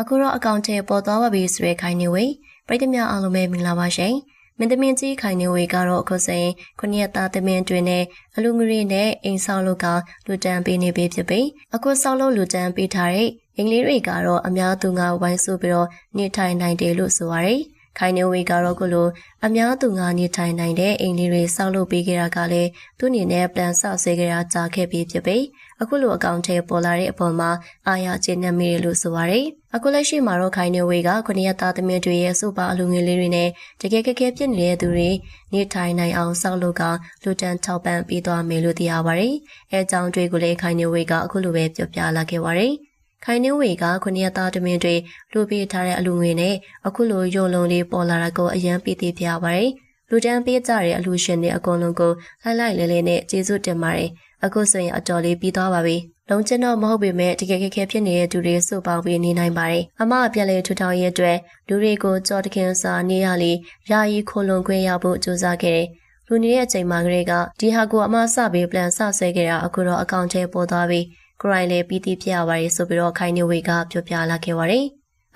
အခုတော့အကောင့်ထဲပေါ်သွားပါပြီဆိုတဲ့ခိုင်နေဝေပရိသတ်များအားလုံးပဲမင်္ဂလာပါရှင်မင်းသမင်းကြီးခိုင်နေဝေကတော့အခုဆိုရင်ခုနှစ်ရက်သားသမင်းတွင်နဲ့အလူငရီနဲ့အိမ်ဆောက်လုပ်ကလူတန်းပေးနေပြီဖြစ်ပြီးအခုဆောက်လုပ်လူတန်းပေးထားတဲ့အင်္ဂလိပ်တွေကတော့အများသူငါဝိုင်းဆိုပြီးတော့နေထိုင်နိုင်တယ်လို့ဆိုပါရယ် ခိုင်နေဝေကတော့ခုလိုအများသူငါနေထိုင်နိုင်တဲ့အိမ်လေးတွေဆောက်လုပ်ပေးကြတာကလည်းသူ့အနေနဲ့ပြန်ဆောက်ဆဲကြတာကြာခဲ့ပြီဖြစ်ပြီးအခုလိုအကောင့်ထဲပေါ်လာတဲ့အပေါ်မှာအာရကျေနပ်မိတယ်လို့ဆိုပါရယ်အခုလက်ရှိမှာတော့ခိုင်နေဝေကခုနှစ်ရက်သားသမီးတွေရဲ့စူပါအလူငယ်လေးတွေနဲ့တကယ်ကဲကဲဖြစ်နေတဲ့သူတွေနေထိုင်နိုင်အောင်ဆောက်လုပ်ကလူတန်းထောက်ပံ့ပေးသွားမယ်လို့သိရပါရယ်အဲအကြောင်းတွေကိုလည်းခိုင်နေဝေကအခုလိုပဲပြောပြလာခဲ့ပါရယ် ခိုင်နှင်းဝေကခုနှစ်ရက်သားသမင်းတွေလူပေးထားတဲ့အလူငွေနဲ့အခုလိုရုံလုံးလေးပေါ်လာတာကိုအယံပီတိပြပါရယ်လူတန်းပေးကြတဲ့အလူရှင်တွေအကုန်လုံးကိုလိုက်လိုက်လဲလဲနဲ့ကျေးဇူးတင်ပါတယ်အခုဆိုရင်အတော်လေးပြီးသွားပါပြီလုံးကျတော့မဟုတ်ပေမဲ့တကယ်ကဲကဲဖြစ်နေတဲ့သူတွေစုပေါင်းပြီးနေနိုင်ပါတယ်အမအပြက်လေးထူထောင်ရဲ့အတွက်လူတွေကိုကြော်တခင်စာနေရလေးယာယီခိုလုံခွင့်ရဖို့ကြိုးစားခဲ့တယ်လူနေတဲ့အချိန်မှာကလေးကဒီဟာကိုအမစပေးပလန်ဆဆဲခဲ့တာအခုတော့အကောင့်ထဲပေါ်သွားပြီ ကိုရိုင်းလေးပြီးတိပြရပါတယ်ဆိုပြီးတော့ခိုင်နေဝေကပြောပြလာခဲ့ပါတယ်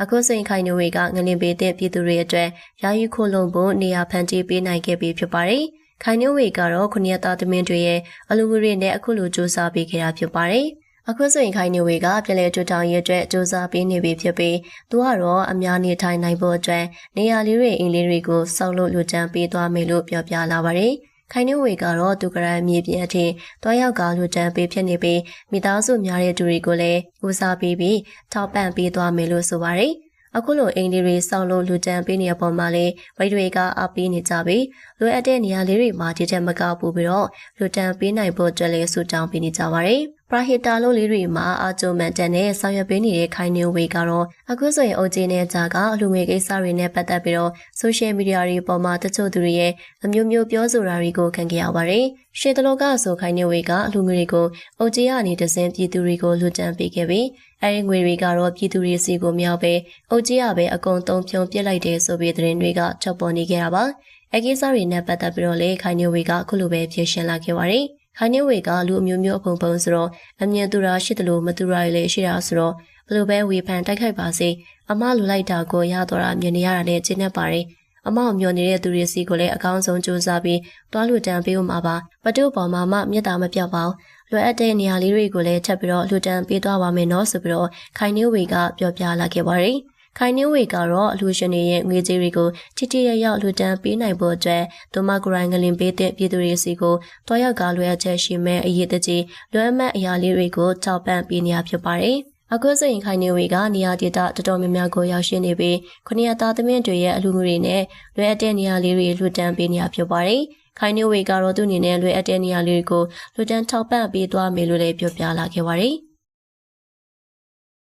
အခုစိန်ခိုင်နေဝေကငလင်ပေးတဲ့ပြည်သူတွေအတွက်ယာယီခိုလုံဖို့နေရာဖန်တီးပေးနိုင်ခဲ့ပြီဖြစ်ပါတယ်။ခိုင်နေဝေကတော့ခုနှစ်သားသမင်းတွေရဲ့အလူငွေနဲ့အခုလိုစူးစမ်းပေးခဲ့တာဖြစ်ပါတယ်။အခုဆိုရင်ခိုင်နေဝေကပြည်လဲတူတောင်ရဲ့အတွက်စူးစမ်းပေးနေပြီဖြစ်ပြီးသူကတော့အများနေထိုင်နိုင်ဖို့အတွက်နေရာလေးတွေအင်းလေးတွေကိုစောက်လို့လူချမ်းပေးသွားမယ်လို့ပြောပြလာပါတယ်။ ခိုင်နေဝေကတော့သူကရန်မြေပြင်အထင်တွားရောက်ကလူတန်းပေးဖြစ်နေပြီးမိသားစုများတဲ့သူတွေကိုလည်းဦးစားပေးပြီးထောက်ပံ့ပေးသွားမယ်လို့ဆိုပါတယ်။ အခုလိုအိမ်လေးတွေစောက်လို့လူတန်းပေးနေတဲ့အပေါ်မှာလည်းဝိတ်တွေကအပေးနေကြပြီးလိုအပ်တဲ့နေရာလေးတွေမှာဒီချက်မကောက်ဘူးပြီးတော့လူတန်းပေးနိုင်ဖို့အတွက်လည်းဆူတောင်းပေးနေကြပါတယ်။ပရာဟီတာလို့လေးတွေမှာအာကျုံမန်တန်နဲ့ဆောင်ရွက်ပေးနေတဲ့ခိုင်နေဝေကတော့အခုဆိုရင်အုပ်ကြီးနဲ့ဂျာကအလူငွေကိစ္စတွေနဲ့ပတ်သက်ပြီးတော့ဆိုရှယ်မီဒီယာတွေပေါ်မှာတချို့သူတွေရဲ့အမျိုးမျိုးပြောဆိုတာတွေကိုခံခဲ့ရပါတယ်။ရှေတလောကဆိုခိုင်နေဝေကအလူငွေတွေကိုအုပ်ကြီးကနေတစင်ပြည်သူတွေကိုလူတန်းပေးခဲ့ပြီးအဲဒီငွေတွေကတော့ပြည်သူတွေစီကိုမြောက်ပဲအုပ်ကြီးကပဲအကုန်သုံးဖြုံပြစ်လိုက်တယ်ဆိုပြီးသတင်းတွေကချက်ပေါ်နေခဲ့တာပါ။အကိစ္စတွေနဲ့ပတ်သက်ပြီးတော့လေခိုင်နေဝေကအခုလိုပဲဖြေရှင်းလာခဲ့ပါတယ်။ခိုင်နေဝေကလူအမျိုးမျိုးအဖုံဖုံဆိုတော့အမြင်သူရာရှိတယ်လို့မသူရာလည်းရှိတာဆိုတော့ဘလို့ပဲဝေဖန်တိုက်ခိုက်ပါစေအမလူလိုက်တာကိုရတော့တာမြင်နေရတာနဲ့ကျင်းနေပါတယ်အမောင်မျောနေတဲ့သူတွေစီကိုလည်းအကောင်းဆုံးစူးစမ်းပြီးတွားလူတန်းပေးဦးမှာပါပတုပေါ်မှာမှမြတ်တာမပြောက်ပါဘူး လွယ်အပ်တဲ့နေရာလေးတွေကိုလည်းထပ်ပြီးတော့လူတန်းပေးသွားပါမယ်နော်ဆိုပြီးတော့ခိုင်နေဝေကပြောပြလာခဲ့ပါတယ်ခိုင်နှင်းဝေကတော့အလှူရှင်တွေရဲ့ငွေကြေးတွေကိုတိတိရရလှူဒန်းပေးနိုင်ဖို့အတွက်ဒိုမဂရိုင်းငလင်ပေးတဲ့ပြည်သူတွေစီကိုတွားရောက်ကလွှဲအချက်ရှိမဲ့အရေးတကြီးလွှဲအမတ်အရာလေးတွေကိုတောက်ပန့်ပေးနေရဖြစ်ပါတယ်။အခုစိန်ခိုင်နေဝေကနေရာဒေသတော်တော်များများကိုရောက်ရှိနေပြီးခဏရသားသမင်းတွေရဲ့အလူငွေတွေနဲ့လွှဲအပ်တဲ့နေရာလေးတွေလှူဒန်းပေးနေရဖြစ်ပါတယ်။ ခိုင်နေဝေကတော့သူ့အနေနဲ့လွှဲအပ်တဲ့နေရာလေးတွေကိုလှူဒန်းထောက်ပံ့ပေးသွားမယ်လို့လည်းပြောပြလာခဲ့ပါတယ်။